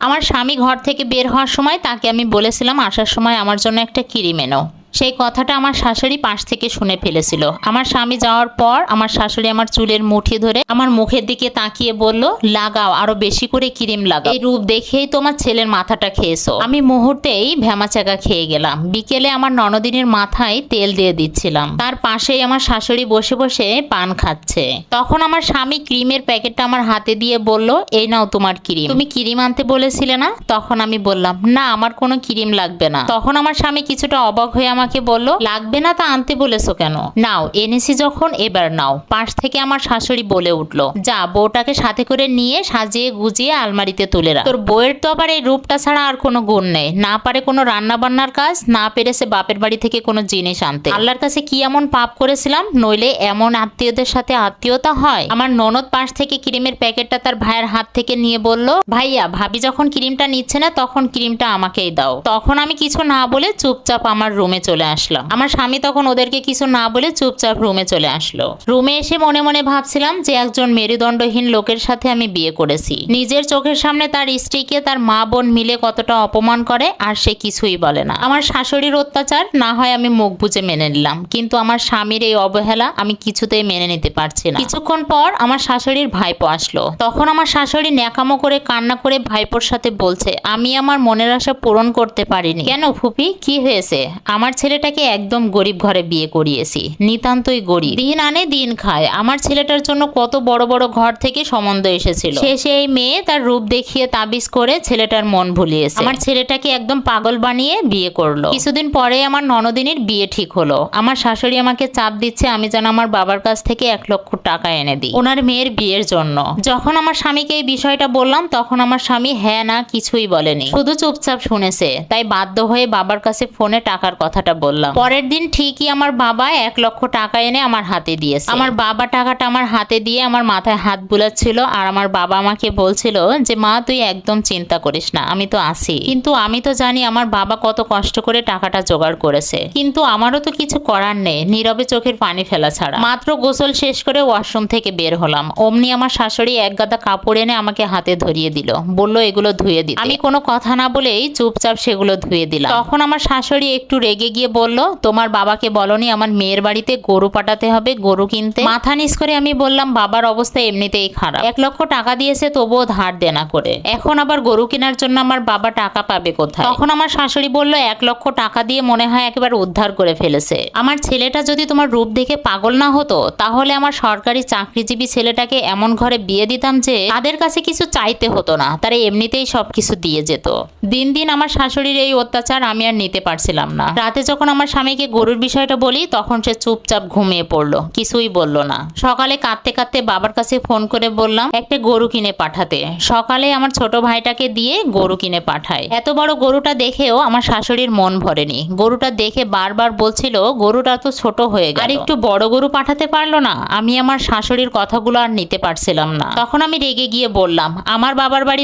আমার স্বামী ঘর থেকে বের হওয়ার সময় তাকে আমি বলেছিলাম, আসার সময় আমার জন্য একটা কিরিম এনো। সেই কথাটা আমার শাশুড়ি পাশ থেকে শুনে ফেলেছিল। আমার স্বামী যাওয়ার পর আমার শাশুড়ি আমার চুলের মুঠি ধরে আমার মুখের দিকে তাকিয়ে বলল, লাগাও, আরও বেশি করে ক্রিম লাগাও। এই রূপ দেখেই তোমার ছেলের মাথাটা খেয়েছো। আমি মুহূর্তেই ভ্যামা চাকা খেয়ে গেলাম। বিকেলে আমার ননদিনের মাথায় তেল দিয়ে দিচ্ছিলাম। তার পাশেই আমার শাশুড়ি বসে বসে পান খাচ্ছে। তখন আমার স্বামী ক্রিমের প্যাকেটটা আমার হাতে দিয়ে বলল, এই নাও তোমার ক্রিম। তুমি ক্রিম আনতে বলেছিলে না? তখন আমি বললাম, না, আমার কোনো ক্রিম লাগবে না। তখন আমার স্বামী কিছুটা অবাক হয়ে আমাকে বলল, লাগবে না তা আনতে বলেছ কেন? নাও, এনেছি যখন, এবার নাও। পাশ থেকে আমার শাশুড়ি বলে উঠল, যা, বউটাকে সাথে করে নিয়ে সাজিয়ে গুজিয়ে আলমারিতে তুলে রাখ। তোর বউয়ের তো আবার এই রূপটা ছাড়া আর কোনো গুণ নেই। না পারে কোনো রান্না বান্নার কাজ, না পেরেছে বাপের বাড়ি থেকে কোনো জিনিস আনতে। আল্লাহর কাছে কি এমন পাপ করেছিলাম? নইলে এমন আত্মীয়দের সাথে আত্মীয়তা হয়? আমার ননদ পাশ থেকে ক্রিমের প্যাকেটটা তার ভাইয়ের হাত থেকে নিয়ে বলল, ভাইয়া, ভাবি যখন ক্রিমটা নিচ্ছে না, তখন ক্রিমটা আমাকেই দাও। তখন আমি কিছু না বলে চুপচাপ আমার রুমে চলে আসলাম। আমার স্বামী তখন ওদেরকে কিছু না বলে চুপচাপ রুমে চলে আসলো। রুমে এসে মনে মনে ভাবছিলাম যে একজন মেরুদণ্ডহীন লোকের সাথে আমি বিয়ে করেছি। নিজের চোখের সামনে তার স্ত্রীকে তার মা বোন মিলে কতটা অপমান করে আর সে কিছুই বলে না। আমার শাশুড়ির অত্যাচার না হয় আমি মুখ বুজে মেনে নিলাম, কিন্তু আমার স্বামীর এই অবহেলা আমি কিছুতেই মেনে নিতে পারছি না। কিছুক্ষণ পর আমার শাশুড়ির ভাইপো আসলো। তখন আমার শাশুড়ি ন্যাকামো করে কান্না করে ভাইপোর সাথে বলছে, আমি আমার মনের আশা পূরণ করতে পারিনি। কেন ফুপি? কি হয়েছে? আমার ছেলেটাকে একদম গরিব ঘরে বিয়ে করিয়েছি। নিতান্তই গরিব। দিন আনে দিন খায়। আমার ছেলেটার জন্য কত বড় বড় ঘর থেকে সম্বন্ধ এসেছিল। শেষে এই মেয়ে তার রূপ দেখিয়ে তাবিজ করে ছেলেটার মন ভুলিয়েছে। আমার ছেলেটাকে একদম পাগল বানিয়ে বিয়ে করল। কিছুদিন পরে আমার ননদিনীর বিয়ে ঠিক হলো। আমার শাশুড়ি আমাকে চাপ দিচ্ছে আমি যেন আমার বাবার কাছ থেকে এক লক্ষ টাকা এনে দিই। ওনার মেয়ের বিয়ের জন্য। যখন আমার স্বামীকে এই বিষয়টা বললাম, তখন আমার স্বামী হ্যাঁ না কিছুই বলেনি। শুধু চুপচাপ শুনেছে। তাই বাধ্য হয়ে বাবার কাছে ফোনে টাকার কথাটা বললাম। পরের দিন ঠিকই আমার বাবা এক লক্ষ টাকা এনে আমার হাতে দিয়েছে। আমার বাবা টাকাটা আমার হাতে দিয়ে আমার মাথায় হাত বুলাচ্ছিল আর আমার বাবা আমাকে বলছিল যে মা তুই একদম চিন্তা করিস না আমি তো আছি। কিন্তু আমি তো জানি আমার বাবা কত কষ্ট করে টাকাটা জোগাড় করেছে। কিন্তু আমারও তো কিছু করার নেই নীরবে চোখের পানি ফেলা ছাড়া। মাত্র গোসল শেষ করে ওয়াশরুম থেকে বের হলাম। অমনি আমার শাশুড়ি এক গাদা কাপড় এনে আমাকে হাতে ধরিয়ে দিল। বলল এগুলো ধুয়ে দিতে। আমি কোনো কথা না বলেই চুপচাপ সেগুলো ধুয়ে দিলাম। তখন আমার শাশুড়ি একটু রেগে গিয়ে বলল, তোমার বাবাকে বলনি আমার মেয়ের বাড়িতে গরু পাঠাতে হবে, গরু কিনতে? মাথা নিচ করে আমি বললাম, বাবার অবস্থা এমনিতেই খারাপ। এক লক্ষ টাকা দিয়েছে, তবুও ধার দেনা করে। এখন আবার গরু কেনার জন্য আমার বাবা টাকা পাবে কোথায়? তখন আমার শাশুড়ি বলল, এক লক্ষ টাকা দিয়ে মনে হয় একেবারে উদ্ধার করে ফেলেছে। আমার ছেলেটা যদি তোমার রূপ দেখে পাগল না হতো, তাহলে আমার সরকারি চাকরিজীবী ছেলেটাকে এমন ঘরে বিয়ে দিতাম যে তাদের কাছে কিছু চাইতে হতো না, তারা এমনিতেই সবকিছু দিয়ে যেত। দিন দিন আমার শাশুড়ির এই অত্যাচার আমি আর নিতে পারছিলাম না। রাতে যখন আমার স্বামীকে গরুর বিষয়টা বলি, তখন সে চুপচাপ ঘুমিয়ে পড়ল। কিছুই বলল না। সকালে কাঁদতে কাঁদতে বাবার কাছে ফোন করে বললাম, একটা গরু কিনে পাঠাতে। সকালে আমার ছোট ভাইটাকে দিয়ে গরু কিনে পাঠায়। এত বড় গরুটা দেখেও আমার শাশুড়ির মন ভরেনি। গরুটা দেখে বারবার বলছিল, গরুটা তো ছোট হয়ে গেল। আর একটু বড় গরু পাঠাতে পারল না। আমি আমার শাশুড়ির কথাগুলো আর নিতে পারছিলাম না। তখন আমি রেগে গিয়ে বললাম, আমার বাবার বাড়ি